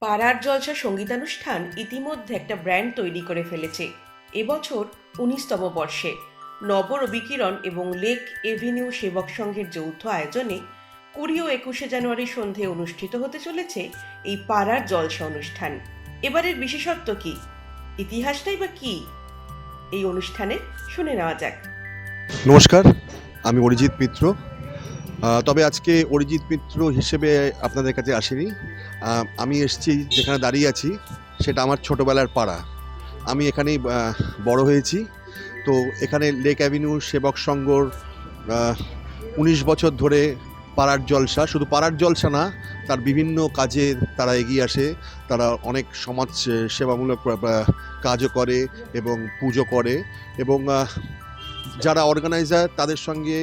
পাড়ার জলসা সঙ্গীতানুষ্ঠান ইতিমধ্যে একটা ব্র্যান্ড তৈরি করে ফেলেছে। এবছর উনিশতম বর্ষে। নবর বিকিরণ এবং লেক এভিনিউ সেবক সংঘের যৌথ আয়োজনে কুড়ি ও একুশে জানুয়ারি সন্ধে অনুষ্ঠিত হতে চলেছে এই পাড়ার জলসা অনুষ্ঠান। এবারের বিশেষত্ব কি? ইতিহাসটাই বা কি? এই অনুষ্ঠানে শুনে নেওয়া যাক। নমস্কার, আমি অরিজিৎ মিত্র। তবে আজকে অরিজিৎ মিত্র হিসেবে আপনাদের কাছে আসিনি। আমি এসেছি যেখানে দাঁড়িয়ে আছি, সেটা আমার ছোটোবেলার পাড়া। আমি এখানেই বড় হয়েছি। তো এখানে লেক অ্যাভিনিউ, সেবক সংঘর উনিশ বছর ধরে পাড়ার জলসা। শুধু পাড়ার জলসা না, তার বিভিন্ন কাজে তারা এগিয়ে আসে। তারা অনেক সমাজ সেবামূলক কাজও করে এবং পুজো করে। এবং যারা অর্গানাইজার তাদের সঙ্গে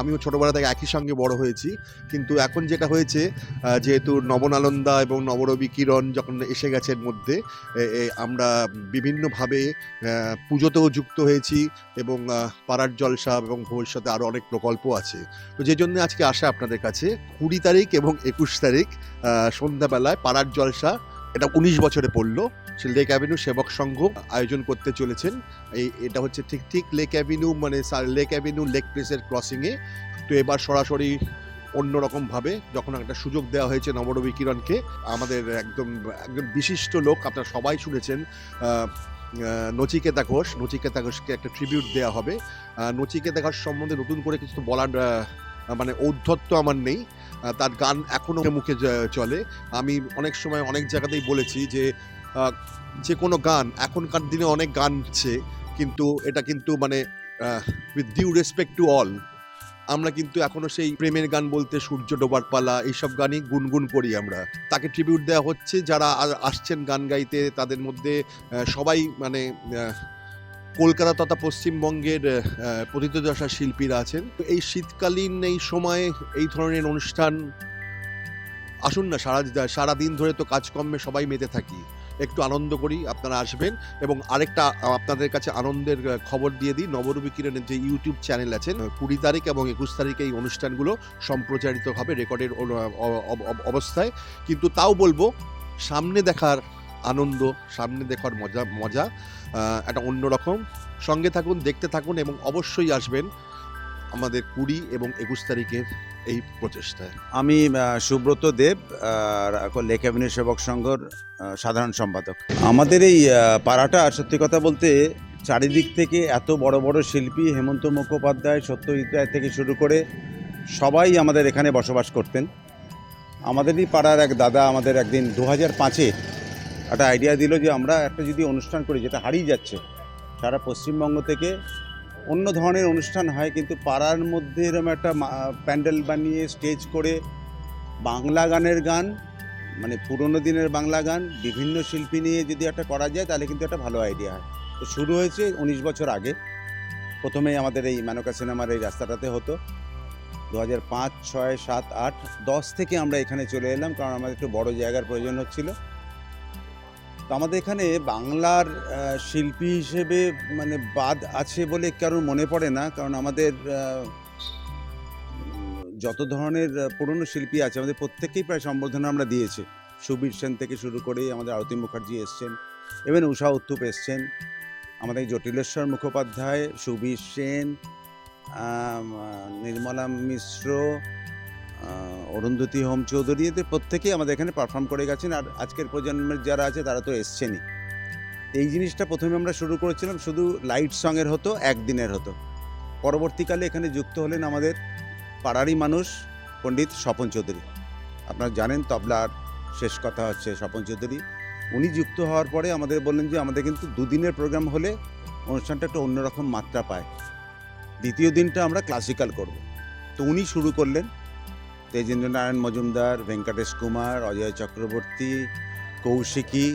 আমিও ছোটোবেলা থেকে একই সঙ্গে বড় হয়েছি। কিন্তু এখন যেটা হয়েছে যেহেতু নবনালন্দা এবং নবরবি কিরণ যখন এসে গেছে এর মধ্যে আমরা বিভিন্নভাবে পুজোতেও যুক্ত হয়েছি এবং পাড়ার জলসা এবং ভবিষ্যতে আরও অনেক প্রকল্প আছে। তো যে জন্য আজকে আসা আপনাদের কাছে, কুড়ি তারিখ এবং একুশ তারিখ সন্ধ্যাবেলায় পাড়ার জলসা এটা উনিশ বছরে পড়ল। সে লেক অ্যাভিনিউ সেবক সংঘ আয়োজন করতে চলেছেন। এই, এটা হচ্ছে ঠিক ঠিক লেক অ্যাভিনিউ মানে লেক অ্যাভিনিউ লেক প্লেসের ক্রসিংয়ে তো এবার সরাসরি অন্যরকমভাবে যখন একটা সুযোগ দেওয়া হয়েছে নবরবি কিরণকে আমাদের একদম একদম বিশিষ্ট লোক, আপনারা সবাই শুনেছেন নচিকেতা ঘোষ। নচিকেতা ঘোষকে একটা ট্রিবিউট দেওয়া হবে। নচিকেতা ঘোষ সম্বন্ধে নতুন করে কিছু বলার মানে ঔদ্ধত্য আমার নেই। তার গান এখনও মুখে চলে। আমি অনেক সময় অনেক জায়গাতেই বলেছি যে যে কোনো গান, এখনকার দিনে অনেক গান আছে, কিন্তু এটা কিন্তু মানে with due respect to all আমরা কিন্তু এখনও সেই প্রেমের গান বলতে সূর্য ডোবার পালা, এইসব গানই গুনগুন করি আমরা। তাকে ট্রিবিউট দেওয়া হচ্ছে, যারা আসছেন গান গাইতে, তাদের মধ্যে সবাই মানে কলকাতা তথা পশ্চিমবঙ্গের আহ, প্রথিতযশা শিল্পীরা আছেন। তো এই শীতকালীন এই সময়ে এই ধরনের অনুষ্ঠান আসুন না সারা সারা দিন ধরে তো কাজকর্মে সবাই মেতে থাকি। একটু আনন্দ করি আপনারা আসবেন এবং আরেকটা আপনাদের কাছে আনন্দের খবর দিয়ে দিই। নবরূপী কিরণের যে ইউটিউব চ্যানেল আছেন কুড়ি তারিখ এবং একুশ তারিখে এই অনুষ্ঠানগুলো সম্প্রচারিত হবে রেকর্ডের অবস্থায়। কিন্তু তাও বলব সামনে দেখার আনন্দ, সামনে দেখার মজা মজা একটা অন্যরকম। সঙ্গে থাকুন, দেখতে থাকুন এবং অবশ্যই আসবেন আমাদের কুড়ি এবং একুশ তারিখের এই প্রচেষ্টায়। আমি সুব্রত দেব লেক সেবক সংঘর সাধারণ সম্পাদক। আমাদের এই পাড়াটা সত্যি কথা বলতে, চারিদিক থেকে এত বড় বড় শিল্পী হেমন্ত মুখোপাধ্যায়, সত্যজিৎ রায় থেকে শুরু করে সবাই আমাদের এখানে বসবাস করতেন। আমাদেরই পাড়ার এক দাদা আমাদের একদিন দু হাজার পাঁচে একটা আইডিয়া দিল যে আমরা একটা যদি অনুষ্ঠান করি, যেটা হারিয়ে যাচ্ছে, সারা পশ্চিমবঙ্গ থেকে অন্য ধরনের অনুষ্ঠান হয়, কিন্তু পাড়ার মধ্যে এরকম একটা প্যান্ডেল বানিয়ে স্টেজ করে, বাংলা গানের গান মানে পুরোনো দিনের বাংলা গান, বিভিন্ন শিল্পী নিয়ে যদি একটা করা যায়, তাহলে কিন্তু একটা ভালো আইডিয়া হয়। তো শুরু হয়েছে উনিশ বছর আগে। প্রথমেই আমাদের এই মানকা সিনেমার এই রাস্তাটাতে হতো। দু হাজার পাঁচ, ছয়, সাত, আট, দশ থেকে আমরা এখানে চলে এলাম, কারণ আমাদের একটু বড় জায়গার প্রয়োজন হচ্ছিল। তো আমাদের এখানে বাংলার শিল্পী হিসেবে মানে বাদ আছে বলে কারোর মনে পড়ে না। কারণ আমাদের যত ধরনের পুরনো শিল্পী আছে, আমাদের প্রত্যেককেই প্রায় সম্বর্ধনা আমরা দিয়েছি। সুবীর সেন থেকে শুরু করে আমাদের আরতি মুখার্জি এসছেন এবং উষা উত্তুপ এসছেন, আমাদের জটিলেশ্বর মুখোপাধ্যায়, সুবীর সেন নির্মলা মিশ্র অরুন্ধতী হোম চৌধুরী এদের প্রত্যেকেই আমাদের এখানে পারফর্ম করে গেছেন আর আজকের প্রজন্মের যারা আছে তারা তো এসছেনই। এই জিনিসটা প্রথমে আমরা শুরু করেছিলাম, শুধু লাইট সঙের হতো, একদিনের হতো। পরবর্তীকালে এখানে যুক্ত হলেন আমাদের পাড়ারই মানুষ, পণ্ডিত স্বপন চৌধুরী। আপনারা জানেন তবলার শেষ কথা হচ্ছে স্বপন চৌধুরী। উনি যুক্ত হওয়ার পরে আমাদের বললেন যে, আমাদের কিন্তু দুদিনের প্রোগ্রাম হলে অনুষ্ঠানটা একটা অন্যরকম মাত্রা পায়। দ্বিতীয় দিনটা আমরা ক্লাসিক্যাল করব। তো উনি শুরু করলেন তেজেন্দ্র নারায়ণ মজুমদার, ভেঙ্কটেশ কুমার, অজয় চক্রবর্তী, কৌশিকী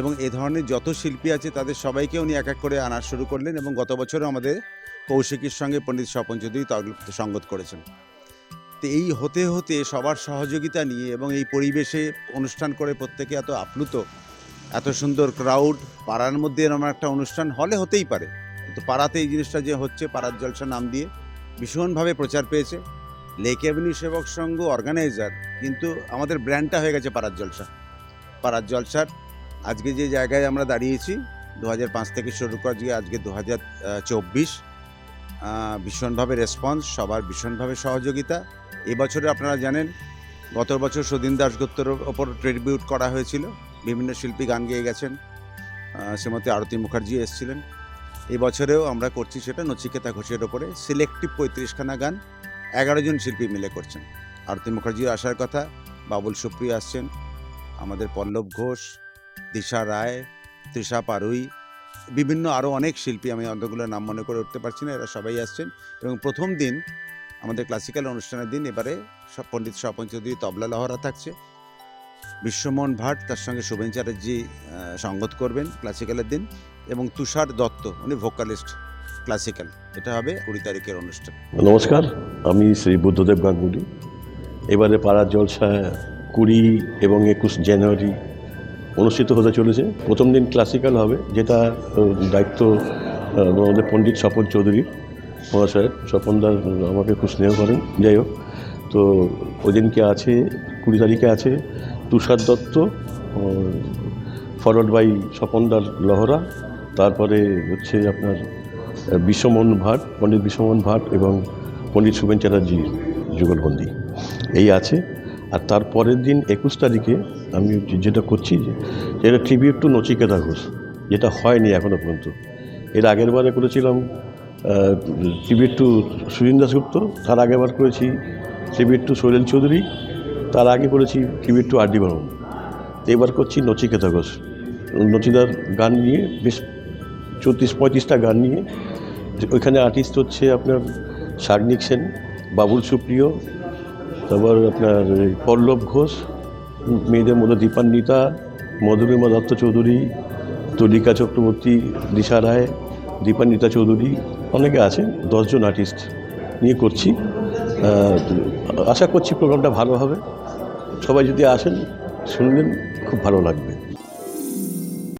এবং এ ধরনের যত শিল্পী আছে তাদের সবাইকে উনি এক এক করে আনা শুরু করলেন এবং গত বছরও আমাদের কৌশিকীর সঙ্গে পণ্ডিত স্বপন চৌধুরী সঙ্গত করেছেন। তো এই হতে হতে সবার সহযোগিতা নিয়ে এবং এই পরিবেশে অনুষ্ঠান করে প্রত্যেকে এত আপ্লুত, এত সুন্দর ক্রাউড পাড়ার মধ্যে এরকম একটা অনুষ্ঠান হলে হতেই পারে। কিন্তু পাড়াতে এই জিনিসটা যে হচ্ছে, পাড়ার জলসা নাম দিয়ে ভীষণভাবে প্রচার পেয়েছে। লেক অ্যাভিনিউ সেবক সংঘ অর্গানাইজার কিন্তু আমাদের ব্র্যান্ডটা হয়ে গেছে পাড়ার জলসা। পাড়ার জলসার আজকে যে জায়গায় আমরা দাঁড়িয়েছি দু থেকে শুরু করে আজকে দু হাজার চব্বিশ ভীষণভাবে রেসপন্স সবার ভীষণভাবে সহযোগিতা। এবছরে আপনারা জানেন, গত বছর সুদিন দাশগুপ্তর ওপর ট্রিবিউট করা হয়েছিল, বিভিন্ন শিল্পী গান গেয়ে গেছেন শ্রীমতী আরতি মুখার্জি এসেছিলেন। এই বছরেও আমরা করছি সেটা নচিকেতা ঘোষের ওপরে। সিলেক্টিভ পঁয়ত্রিশখানা গান এগারো জন শিল্পী মিলে করছেন। আরতি মুখার্জি আসার কথা, বাবুল সুপ্রিয় আসছেন, আমাদের পল্লব ঘোষ, দিশা রায়, তৃষা পারুই, বিভিন্ন আরও অনেক শিল্পী আমি অন্তগুলোর নাম মনে করে উঠতে পারছি না, এরা সবাই আসছেন। এবং প্রথম দিন আমাদের ক্লাসিক্যাল অনুষ্ঠানের দিন, এবারে সব পণ্ডিত স্বপন চৌধুরী, তবলা লহরা থাকছে। বিশ্বমোহন ভাট তার সঙ্গে শুভেন চ্যাটার্জি সঙ্গত করবেন ক্লাসিক্যালের দিন। এবং তুষার দত্ত, উনি ভোকালিস্ট ক্লাসিক্যাল এটা হবে কুড়ি তারিখের অনুষ্ঠান। নমস্কার, আমি শ্রী বুদ্ধদেব গাঙ্গুলি। এবারে পাড়ার জলসা কুড়ি এবং একুশ জানুয়ারি অনুষ্ঠিত হতে চলেছে। প্রথম দিন ক্লাসিক্যাল হবে, যেটা দায়িত্ব আমাদের পণ্ডিত স্বপন চৌধুরী মহাশয়ের। স্বপনদার আমাকে খুব স্নেহ করেন, যাই হোক। তো ওই দিনকে আছে, কুড়ি তারিখে আছে তুষার দত্ত ফরওয়ার্ড বাই স্বপনদার লহরা, তারপরে হচ্ছে আপনার বিশ্বমোহন ভাট, পণ্ডিত বিশ্বমোহন ভাট এবং পণ্ডিত শুভেন চ্যাটার্জি যুগলবন্দি। এই আছে। আর তার পরের দিন একুশ তারিখে আমি যেটা করছি যে, যেটা ট্রিবিউট টু নচিকেতা ঘোষ, যেটা হয়নি এখনও পর্যন্ত। এর আগের বারে করেছিলাম ট্রিবিউট টু সুরিন দাসগুপ্ত তার আগেরবার করেছি ট্রিবিউট টু শৈলেন চৌধুরী, তার আগে করেছি tribute to R D Burman এবার করছি নচিকেতা ঘোষ। নচিদার গান নিয়ে বেশ চৌত্রিশ পঁয়ত্রিশটা গান নিয়ে। ওইখানে আর্টিস্ট হচ্ছে আপনার সাগ্নিক সেন বাবুল সুপ্রিয়, তারপর আপনার পল্লব ঘোষ, মেয়েদের মধ্যে দীপান্বিতা মধুরিমা দত্ত চৌধুরী তরিকা চক্রবর্তী, দিশা রায়, দীপান্বিতা চৌধুরী, অনেকে আছে দশজন আর্টিস্ট নিয়ে করছি। আশা করছি প্রোগ্রামটা ভালো হবে। সবাই যদি আসেন শুনলেন খুব ভালো লাগবে।